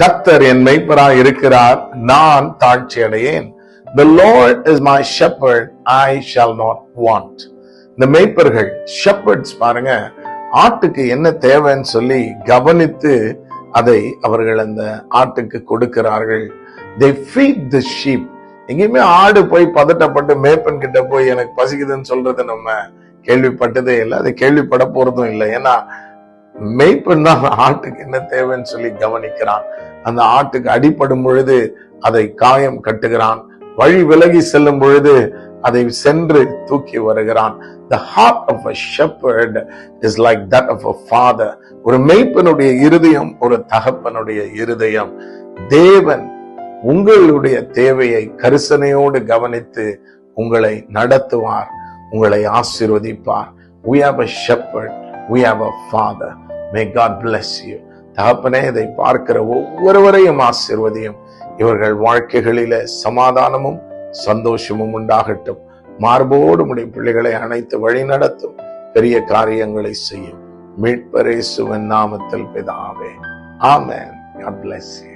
கத்தர் என் மெய்ப்பராய் இருக்கிறார் நான் தாழ்ச்சி அடையேன் the lord is my shepherd I shall not want இந்த மெய்ப்பர்கள் ஷெப்பர்ட்ஸ் பாருங்க ஆட்டுக்கு என்ன தேவைன்னு சொல்லி கவனித்து அதை அவர்கள் அந்த ஆட்டுக்கு கொடுக்கிறார்கள். தே ஃபீட் தி ஷீப் எங்கேயுமே ஆடு போய் பதட்டப்பட்டு மேப்பன் கிட்ட போய் எனக்கு பசிக்குதுன்னு சொல்றது நம்ம கேள்விப்பட்டதே இல்லை. அதை கேள்விப்பட போறதும் இல்லை. ஏன்னா மெய்ப்பன் தான் ஆட்டுக்கு என்ன தேவைன்னு சொல்லி கவனிக்கிறான். அந்த ஆட்டுக்கு அடிபடும் பொழுது அதை காயம் கட்டுகிறான். வழி விலகி செல்லும் பொழுது அதை சென்று தூக்கி வருகிறான். The heart of a shepherd is like that of a father ஒரு மெய்ப்பனுடைய இருதயம் ஒரு தகப்பனுடைய இருதயம். தேவன் உங்களுடைய தேவையை கரிசனையோடு கவனித்து உங்களை நடத்துவார் உங்களை ஆசிர்வதிப்பார். We have a shepherd. We have a father may God bless you தகப்பனே இதை பார்க்கிற ஒவ்வொருவரையும் ஆசிர்வதியும். இவர்கள் வாழ்க்கைகளில சமாதானமும் சந்தோஷமும் உண்டாகட்டும். மார்போடு உடைய பிள்ளைகளை அனைத்து வழி நடத்தும். பெரிய காரியங்களை செய்யும். மீட்பரேசுவன் நாமத்தில் பிதாவே. ஆமென். God bless you.